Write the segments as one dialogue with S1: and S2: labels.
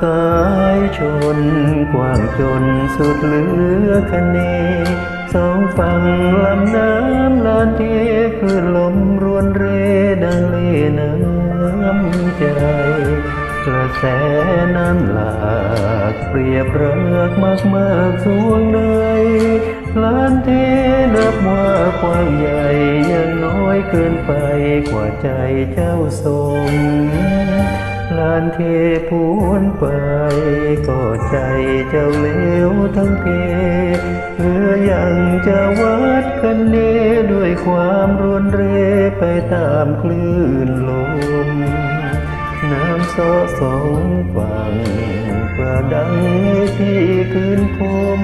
S1: ามสายชน กว้างจนสุดเหลือคะเนสองฝั่งลำน้ำลานเทคลื่นลมรวนเรดังเลน้ำใจ กระแสน้ำหลากเปรียบรักมากมากสวงในลานเทนับว่ากว้างใหญ่ยังน้อยเกินไปกว่าใจเจ้าทรง ลานเทพวนไป ก็ใจเจ้าเลวทั้งเพเหลือยังจะวัดกันเนด้วยความรวนเรไปตามคลื่นลม น้ำโซสองฝั่งประดังที่คืนพม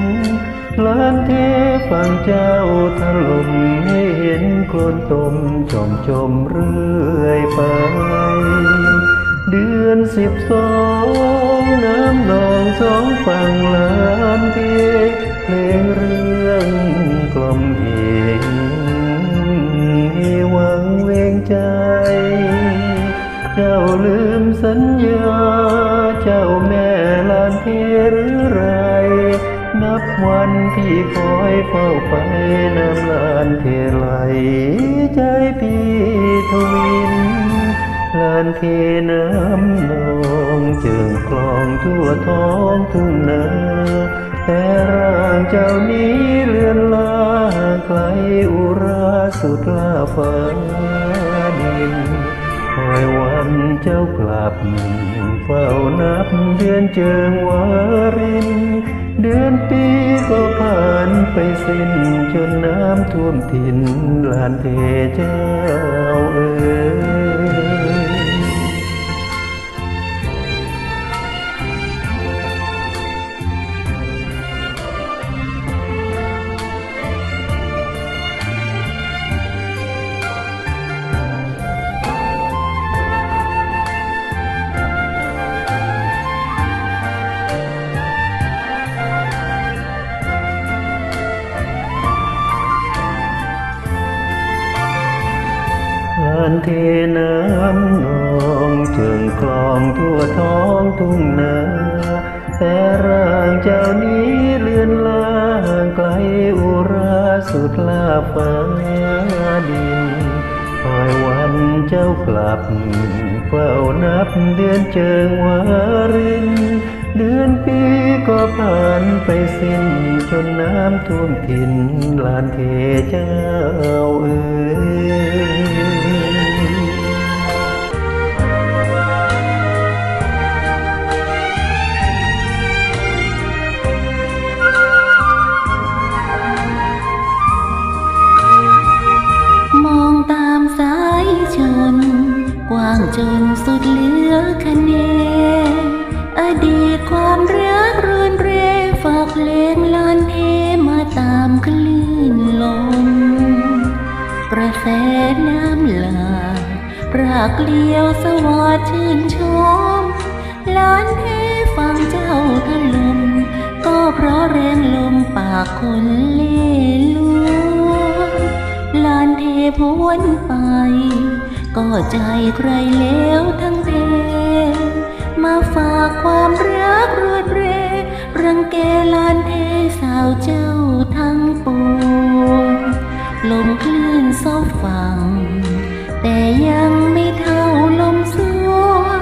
S1: ลานเทฝั่งเจ้าถล่มให้เห็นโคลนตมจมจมเรื่อยไป อนสิบสองน้ำนองสองฝั่งลานเทเพลงเรื่องกล่อมเองให้หวังเวงใจ เจ้าลืมสัญญา เจ้าแม่ลานเทหรือไร นับวันที่คอยเฝ้าไปน้ำลานเทไหล นเทน้ำนองจึงคลองทั่วท้องทุ่งนาแต่ร่างเจ้านี้เลือนลาไกลอุราสุดลาฟ้าดินคอยวันเจ้ากลับเฝ้านับเดือนเจิงวาริน เดือนปีก็ผ่านไปสิ้นจนน้ำท่วมทินลานเทเจ้าเอ๋ยานเทน้ำนองจึงคลองทั่วท้องทุ่งนาแต่ร่างเจ้านี้เลือนลางไกลอุราสุดลาฟ้าดินคอยวันเจ้ากลับเฝ้านับเดือนเจิงวาริน เดือนปีก็ผ่านไปสิ้นจนน้ำท่วมทินลานเทเจ้าเอ๋ย
S2: กว้างจนสุดเหลือคะเน อดีตความรักรวนเรฝากเพลงลานเทมาตามคลื่นลม กระแสน้ำหลากปรากเลียวสวัสดชื่นชมลานเทฟังเจ้าถล่มก็เพราะแรงลมปากคนเล่ลวงลานเทพวนไป ก็ใจใครเลวทั้งเพมาฝากความรักรวดเรรังแกลานเทสาวเจ้าทั้งปวงลมคลื่นซบฟัง แต่ยังไม่เท่าลมสวง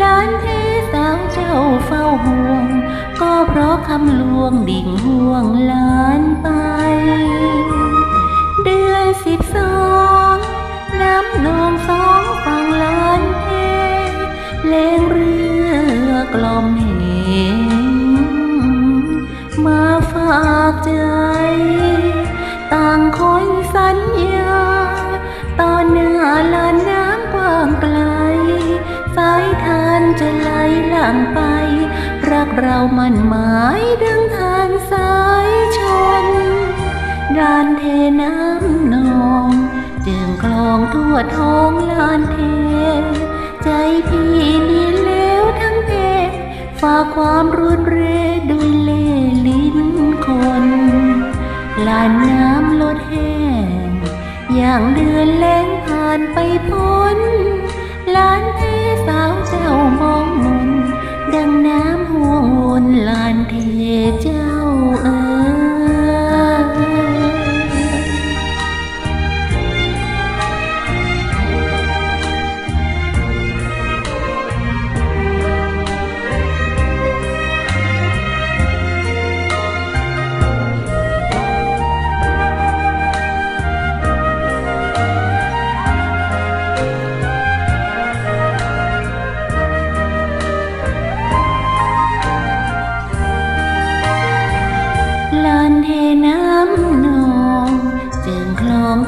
S2: ลานเทสาวเจ้าเฝ้าห่วง ก็เพราะคำลวงดิ่งห่วงลานไป เดือนสิบสอง น้องสองฝั่งลานเทเลงเรือกล่อมเหงมาฝากใจ ต่างคนสัญญา ตอนหน้าลานน้ำกว้างไกล สายทานจะไหลหลังไป รักเรามันหมายดังทานสายชน ดานเทน้ำนอง จึงคลองทั่วท้องลานเท ใจพี่นี่เลวทั้งเพฝากความรุนเรด้วยเล่ลิ้นคนลานน้ำลดแห้งอย่างเดือนแล้งผ่านไปพ้นลานเทสาวเจ้ามองมนดังน้อง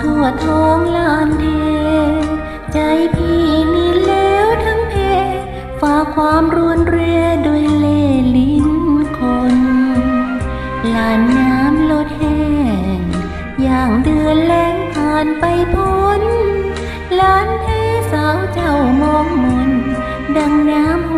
S2: ทั่วท้องลานเท ใจพี่นี่แล้วทั้งเพ ฝากความรวนเรด้วยเล่ลิ้นคน ลานน้ำลดแห้ง อย่างเดือนแล้งผ่านไปพ้นลานเทสาวเจ้ามองมนดังน้ำ